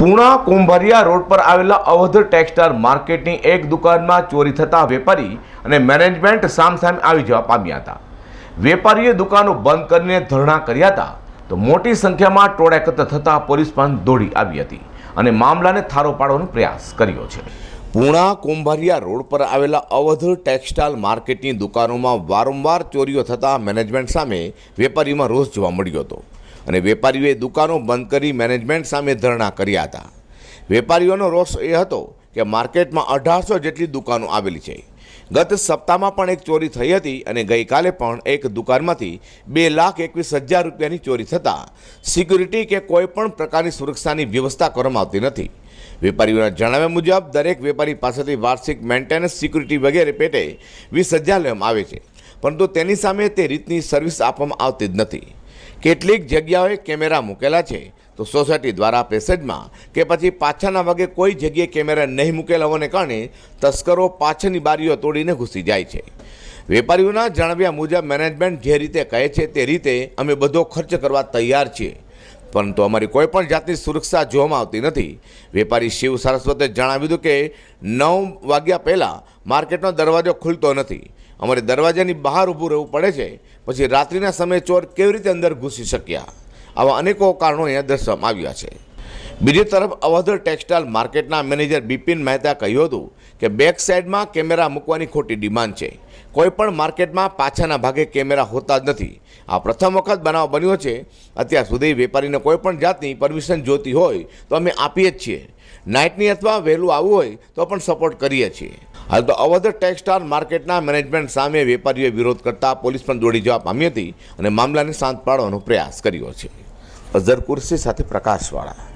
Puna કુંભરિયા road પર આવેલા Awadh textile માર્કેટની એક દુકાનમાં ચોરી થતા વેપારી અને મેનેજમેન્ટ સામસામે આવી જવા પામ્યા હતા. વેપારીએ દુકાનો બંધ કરીને ધરણા કર્યા હતા તો મોટી સંખ્યામાં ટોળા એકત્ર થતાં પોલીસ પણ દોડી આવી હતી અને મામલાને થારો પાડવાનો પ્રયાસ કર્યો છે. પૂણા કુંભારિયા રોડ પર આવેલા અવધ ટેક્સટાઇલ માર્કેટની દુકાનોમાં વારંવાર ચોરીઓ થતાં મેનેજમેન્ટ સામે વેપારીઓમાં રોષ જોવા મળ્યો હતો. અને વેપારીઓએ દુકાનો બંધ કરી મેનેજમેન્ટ સામે ધરણા કર્યા હતા. વેપારીઓનો રોષ એ હતો કે માર્કેટમાં અઢારસો જેટલી દુકાનો આવેલી છે. ગત સપ્તાહમાં પણ એક ચોરી થઈ હતી અને ગઈકાલે પણ એક દુકાનમાંથી બે લાખ એકવીસ હજાર રૂપિયાની ચોરી થતાં સિક્યુરિટી કે કોઈ પણ પ્રકારની સુરક્ષાની વ્યવસ્થા કરવામાં આવતી નથી. વેપારીઓના જણાવ્યા મુજબ, દરેક વેપારી પાસેથી વાર્ષિક મેન્ટેનન્સ સિક્યુરિટી વગેરે પેટે વીસ હજાર લેવામાં આવે છે. પરંતુ તેની સામે તે રીતની સર્વિસ આપવામાં આવતી જ નથી. કેટલીક જગ્યાઓએ કેમેરા મૂકેલા છે. તો સોસાયટી દ્વારા પેસેજમાં કે પછી પાછળના ભાગે કોઈ જગ્યાએ કેમેરા નહીં મૂકેલા હોવાને કારણે તસ્કરો પાછળની બારીઓ તોડીને ઘૂસી જાય છે. વેપારીઓના જણાવ્યા મુજબ મેનેજમેન્ટ જે રીતે કહે છે તે રીતે અમે બધો ખર્ચ કરવા તૈયાર છીએ. પરંતુ અમારી કોઈ પણ જાતની સુરક્ષા જોવામાં આવતી નથી. વેપારી શિવ સારસ્વતે જણાવ્યું હતું કે નવ વાગ્યા પહેલાં માર્કેટનો દરવાજો ખુલતો નથી. અમારે દરવાજાની બહાર ઊભું રહેવું પડે છે. પછી રાત્રિના સમયે ચોર કેવી રીતે અંદર ઘૂસી શક્યા? આવા અનેકો કારણો અહીંયા દર્શાવવામાં આવ્યા છે. બીજી તરફ અવધ ટેક્સટાઇલ માર્કેટના મેનેજર બિપિન મહેતા કહ્યું હતું કે બેક સાઇડમાં કેમેરા મૂકવાની ખોટી ડિમાન્ડ છે. કોઈ પણ માર્કેટમાં પાછળના ભાગે કેમેરા હોતા જ નથી. આ પ્રથમ વખત બનાવ બન્યો છે. અત્યાર સુધી વેપારીને કોઈ પણ જાતની પરમિશન જોતી હોય તો અમે આપીએ જ છીએ. નાઇટની અથવા વહેલું આવવું હોય તો પણ સપોર્ટ કરીએ છીએ. હાલ તો અવધ ટેક્સટાઇલ માર્કેટના મેનેજમેન્ટ સામે વેપારીઓએ વિરોધ કરતા પોલીસ પણ દોડી જવા પામી હતી અને મામલાને શાંત પાડવાનો પ્રયાસ કર્યો છે. અઝર કુર્સી સાથે પ્રકાશવાળા.